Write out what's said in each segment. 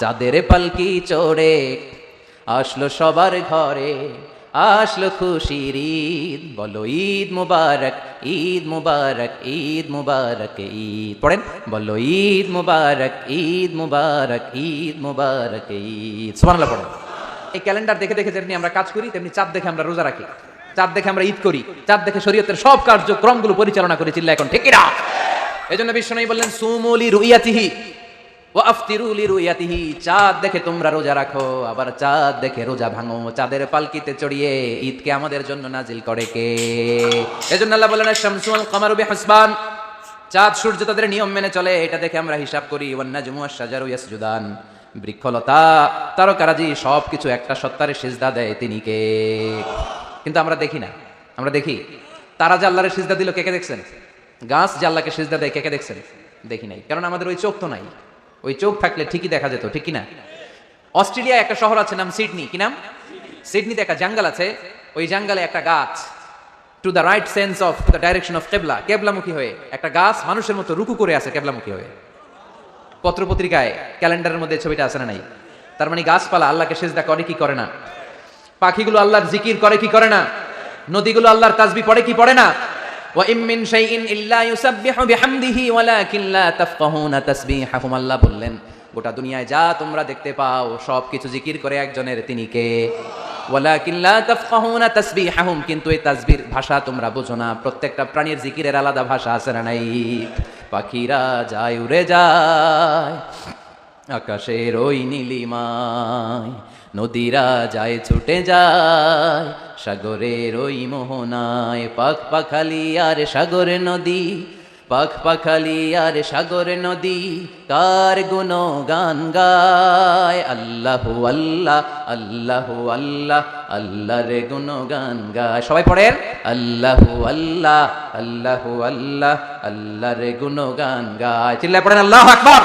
চাঁদের পালকি চড়ে আসলো সবার ঘরে, আসলো খুশির ঈদ। বলো, ঈদ মুবারক ঈদ মুবারক ঈদ মুবারক, ঈদ। পড়েন? বলো, ঈদ মুবারক ঈদ মুবারক ঈদ মুবারক, ঈদ। সুবহানাল্লাহ পড়েন। এই ক্যালেন্ডার দেখে দেখে যেমনি আমরা কাজ করি, তেমনি চাঁদ দেখে আমরা রোজা রাখি। চাঁদ দেখে আমরা ঈদ করি, চাঁদ দেখে শরীয়তের সব কার্যক্রমগুলো পরিচালনা করে চিল্লা এখন ঠিক না এই জন্য বিশ্বনবী বললেন, সুমুলি রুইয়াতিহি। ও আফতিরুলি রুইয়াতিহি চাঁদ দেখে তোমরা রোজা রাখো, আবার চাঁদ দেখে রোজা ভাঙো। চাঁদের পালকিতে চড়িয়ে ঈদকে আমাদের জন্য নাজিল করে কে? এজন্য আল্লাহ বলেন শামসুল কামারু বিহাসবান। চাঁদ, সূর্য তাদের নিয়ম মেনে চলে, এটা দেখে আমরা হিসাব করি, ওয়ান্নাজমু আশ-শাজারু ইয়াসজুদান। বৃক্ষলতা, তারকারাজি সবকিছু একটা সত্তারে সিজদা দেয় তিনি কে? কিন্তু আমরা দেখি না, আমরা দেখি, তারা যে আল্লাহরে সিজদা দিল, কে কে দেখছেন? গাছ যে আল্লাহকে সিজদা দেয়, কে কে দেখছেন? দেখি নাই, কারণ আমাদের ওই চোখ তো নাই। ওই চোখ থাকলে ঠিকই দেখা যেত, ঠিক কি না অস্ট্রেলিয়া একটা শহর আছে, নাম সিডনি। কি নাম? সিডনিতে একটা জাঙ্গাল আছে, ওই জাঙ্গালে একটা গাছ to the right sense of the direction of কেবলা, কেবলামুখী হয়ে, একটা গাছ মানুষের মতো রুকু করে আছে কেবলামুখী হয়ে। পত্রপত্রিকায়, ক্যালেন্ডারের মধ্যে ছবিটা আছে না নাই? তার মানে গাছপালা আল্লাহকে সেজদা করে কি করে না? পাখিগুলো আল্লাহর জিকির করে কি করে না? নদীগুলো আল্লাহর তাজবি পড়ে কি পড়ে না? ইমিন শাইইন ইল্লা ইউসাব্বিহু বিহামদিহি ওয়ালাকিন লা তাফকাহুনা তাসবিহাহুম। আল্লাহ বললেন, গোটা দুনিয়ায় যা তোমরা দেখতে পাও সব কিছু জিকির করে একজনের তিনি কে? ওয়ালাকিন লা তাফকাহুনা তাসবিহাহুম। কিন্তু এই তাসবির ভাষা তোমরা বোঝো না। প্রত্যেকটা প্রাণীর জিকিরের আলাদা ভাষা আছে না নাই? পাখিরা যায়, উড়ে যায়, আকাশের ওই নীলিমায়। নদীরা যায়, ছুটে যায়। সাগরের ওই মোহনায় পাখ পাখালি আর সাগর নদী পাখ পাখালি আর সাগর নদী, কার গুণ গান গায়? আল্লাহু আল্লাহ আল্লাহু আল্লাহ, আল্লাহর গুণ গান গায়। সবাই পড়েন? আল্লাহু আল্লাহ আল্লাহু আল্লাহ, আল্লাহর গুণ গান গায়। চিল্লায় পড়েন, আল্লাহ আকবার।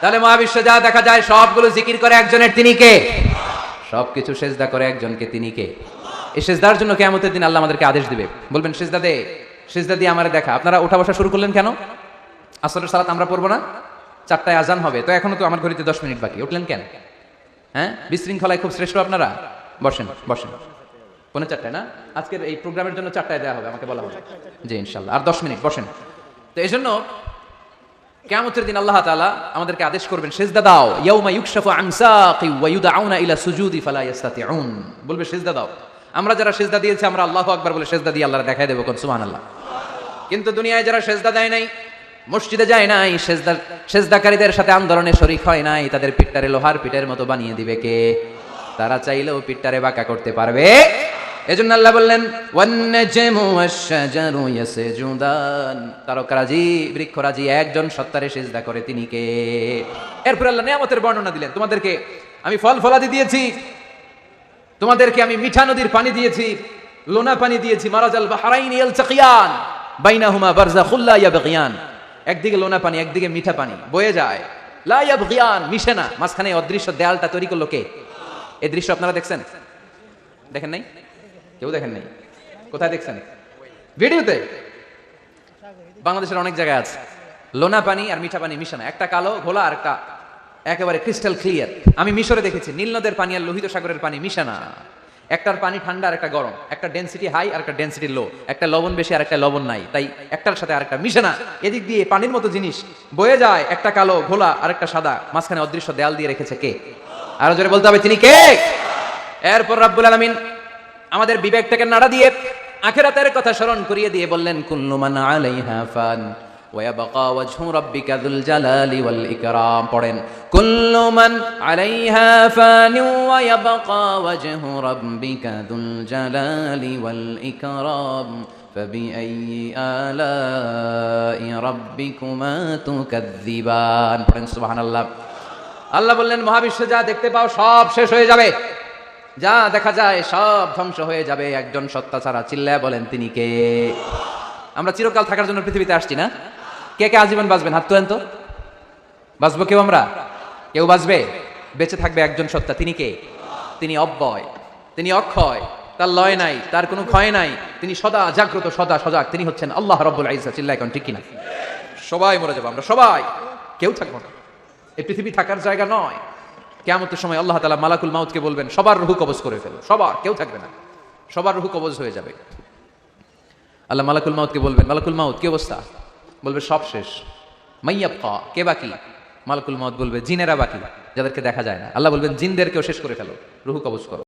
তাহলে মহাবিশ্বে যা দেখা যায়, সবগুলো জিকির করে একজনের তিনি কে? সবকিছু সেজদা করে একজনকে তিনি কে? এই সেজদার জন্য কেমতের দিন আল্লাহ আমাদেরকে আদেশ দিবে। বলবেন, সেজদা দে, সেজদা দিয়ে আমার দেখা। আপনারা ওঠা বসা শুরু করলেন কেন? আসরের সালাত আমরা পড়ব না? চারটায় আজান হবে। তো এখনও তো আমার ঘড়িতে দশ মিনিট বাকি। উঠলেন কেন? হ্যাঁ? বিশৃঙ্খলায় খুব শ্রেষ্ঠ আপনারা? বসেন বসেন। পৌনে চারটায়, না? আজকের এই প্রোগ্রামের জন্য চারটায় দেওয়া হবে, আমাকে বলা হবে। জি, ইনশাল্লাহ। আর দশ মিনিট, বসেন। তো এই জন্য কিয়ামতের দিন আল্লাহ তাআলা আমাদেরকে আদেশ করবেন, সেজদা দাও, ইয়াউমা ইউকশাফু আন সাaqi ওয়া ইউদআউনা ইলা সুজুদি ফালা ইস্তাতিউন বলবে, সেজদা দাও। আমরা যারা সেজদা দিয়েছি, আমরা আল্লাহু আকবার বলে সেজদা দিয়ে আল্লাহর দেখাই দেব কোন, সুবহানাল্লাহ। কিন্তু দুনিয়ায় যারা সেজদা দেয় নাই, মসজিদে যায় নাই, সেজদা, সেজদাকারীদের সাথে আন্দোলনে শরিক হয় নাই, তাদের পিঠটারে লোহার পিঠের মতো বানিয়ে দিবে কে? তারা চাইলেও পিঠটারে বাঁকা করতে পারবে। এজন্য আল্লাহ বললেন তারকারাজি বৃক্ষরাজি একজন সত্তারে সিজদা করে, তিনি কে? এরপর আল্লাহ নিয়ামতের বর্ণনা দিলেন, তোমাদেরকে আমি ফল ফলাদি দিয়েছি, তোমাদেরকে আমি মিঠা নদীর পানি দিয়েছি, লোনা পানি দিয়েছি, মারাজাল বাহরাইন ইয়ালতাকিয়ান, বাইনাহুমা বারযাখুল লা ইয়াবগিয়ান। একদিকে লোনা পানি, একদিকে মিঠা পানি, বয়ে যায়। লা ইয়াবগিয়ান, মিশে না। মাঝখানে অদৃশ্য দেয়ালটা তৈরি করল কে? এই দৃশ্য আপনারা দেখছেন? দেখেন নাই? কেউ দেখেন নাই? কোথায় দেখছেন? ভিডিওতে? বাংলাদেশের অনেক জায়গায় আছে। লোনা পানি আর মিঠা পানি মিশানো একটা কালো, ঘোলা আর একটা একেবারে ক্রিস্টাল ক্লিয়ার আমি মিশরে দেখেছি। নীল নদের পানি আর লোহিত সাগরের পানি মিশানা একটার পানি ঠান্ডা আর একটা গরম। একটা ডেন্সিটি হাই আর একটা ডেন্সিটি লো একটা লবণ বেশি আর একটা লবণ নাই। তাই একটার সাথে আরেকটা মিশে না। এদিক দিয়ে পানির মতো জিনিস বয়ে যায়। একটা কালো, ঘোলা আর একটা সাদা। মাঝখানে অদৃশ্য দেয়াল দিয়ে রেখেছে কে? আরও জোরে বলতে হবে, তিনি কে? এরপর রাব্বুল আলামিন আমাদের বিবেকটাকে নাড়া দিয়ে আখেরাতের কথা স্মরণ করিয়ে দিয়ে বললেন কুল্লু মান আলাইহা ফান ويبقى وجه ربك ذو الجلال والإكرام পড়েন كل من عليها فان ويبقى وجه ربك ذو الجلال والإكرام فبأي آلاء ربكما تكذبان পড়েন সুবহান আল্লাহ আল্লাহ বললেন মহাবিশ্বে যা দেখতে পাও সব শেষ হয়ে যাবে যা দেখা যায় সব ধ্বংস হয়ে যাবে, একজন সত্তা ছাড়া। চিল্লায় বলেন, তিনি কে? আমরা চিরকাল থাকার জন্য পৃথিবীতে আসছি না। কে কে আজীবন বাঁচবেন? হাত তোলেন তো। বাঁচবো কেউ আমরা? কেউ বাঁচবে? বেঁচে থাকবে একজন সত্তা। তিনি কে? তিনি অব্যয়, তিনি অক্ষয়, তার লয় নাই, তার কোনো ক্ষয় নাই। তিনি সদা জাগ্রত, সদা সজাগ। তিনি হচ্ছেন আল্লাহ রব্বুল আইসা চিল্লা এখন ঠিক কিনা? সবাই মরে যাব আমরা, সবাই। কেউ থাকব না। এই পৃথিবী থাকার জায়গা নয়। কেমতের সময় আল্লাহ তালা মালাকুল মাউতকে বলবেন, সবার রুহু কবজ করে ফেলো। সবার, কেউ থাকবে না। সবার রুহু কবজ হয়ে যাবে। আল্লাহ মালাকুল মাউতকে বলবেন, মালাকুল মাউত, কি অবস্থা? বলবে, সব শেষ। মাইয়াপ্পা কে বাকি? মালাকুল মাউত বলবে, জিনেরা বাকি, যাদেরকে দেখা যায় না। আল্লাহ বলবেন, জিনদেরকেও শেষ করে ফেলো। রুহু কবজ করো।